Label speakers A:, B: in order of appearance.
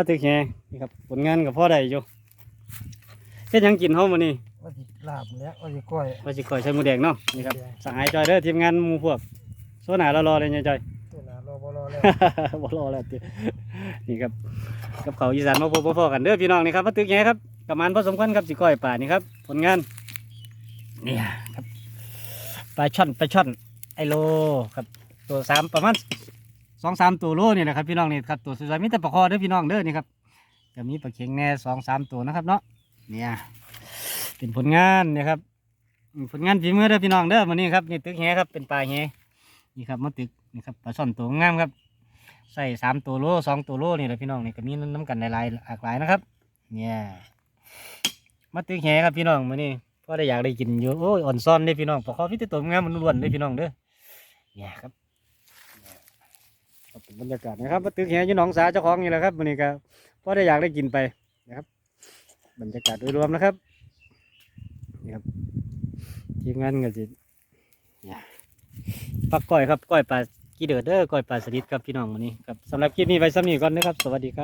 A: มาตึกแหนี่ครับผลงานกับพ่อได้อยู่เฮ็ดหยังกินเฮามื้อนี้
B: ว่าสิลาบแล้วว่าสิก้อย
A: ว่าสิก่อยใช้หมูแดงเนาะนี่ครับ
B: หมูแดง
A: สหายจอยเด้อทีมงานหมู่พวกโซน่ารอๆเลยเนี่ยจอย
B: ตัวหน้ารอบ่รอแล้ว
A: บ่รอแล้วตินี่ครับกับเขาวอีสานมาพบมาพอกันเด้อพี่น้องนี่ครับมาตึกแหครับประมาณพอสมควรครับสิก่อยป่านี่ครับ ผลงานเนี่ยครับปลาช่อนปลาช่อนไอโลครับ ตัวสามประมาณ สองสามตัวโลนี่แหละครับพี่น้องนี่ครับตัวสุดท้ายมีแต่ปลาคอเด้อพี่น้องเด้อนี่ครับจะมีปลาเข็งแน่สองสามตัวนะครับเนาะเนี่ยเป็นผลงานนี่ยครับผลงานฝีมือเด้อพี่น้องเด้อวันนี้ครับนี่ตึกแหครับเป็นปลาแหนี่ครับมาตึกนี่ครับปลาช่อนตัวงามครับใส่สามตัวโลสองตัวโลนี่แหละพี่น้องนี่ก็มีน้ำกันหลายๆหลากหลายนะครับ เนี่ยมาตึกแหครับพี่น้องมื้อนี้พอได้อยากได้กินอยู่โอ้ยอ่อนซ่อนเด้พี่น้องปลาคอพี่ตัวงามมันล้วนเด้พี่น้องเด้อเนี่ยครับ บรรยากาศนะครับมาตึกแหอยู่หนองสาเจ้าของนี่แหละครับวันนี้ก็พอได้อยากได้กินไปนะครับ บรรยากาศโดยรวมนะครับนี่ครับทีมงานก็สิเนี่ยปักก้อยครับก้อยปลากีเดือดเด้อก้อยปลาสลิดครับพี่น้องวันนี้ครับสำหรับคลิปนี้ไว้ซ้ำนี้ก่อนนะครับ สวัสดีครับ